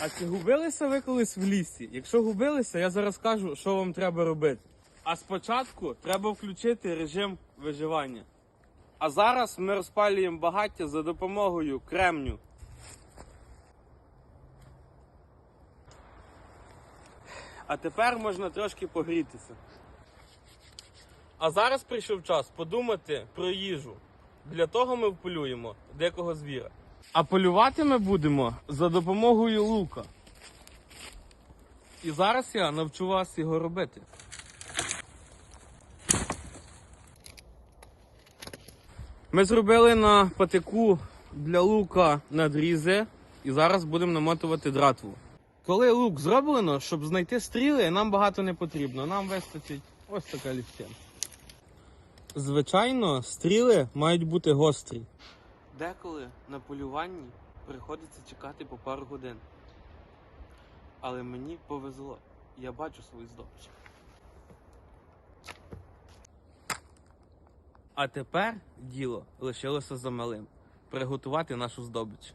А чи губилися ви колись в лісі? Якщо губилися, я зараз скажу, що вам треба робити. А спочатку треба включити режим виживання. А зараз ми розпалюємо багаття за допомогою кремню. А тепер можна трошки погрітися. А зараз прийшов час подумати про їжу. Для того ми вполюємо дикого звіра. А полювати ми будемо за допомогою лука. І зараз я навчу вас його робити. Ми зробили на патику для лука надрізи і зараз будемо намотувати дратву. Коли лук зроблено, щоб знайти стріли, нам багато не потрібно. Нам вистачить ось така ліфтя. Звичайно, стріли мають бути гострі. Деколи на полюванні приходиться чекати по пару годин. Але мені повезло. Я бачу свою здобич. А тепер діло лишилося за малим приготувати нашу здобич.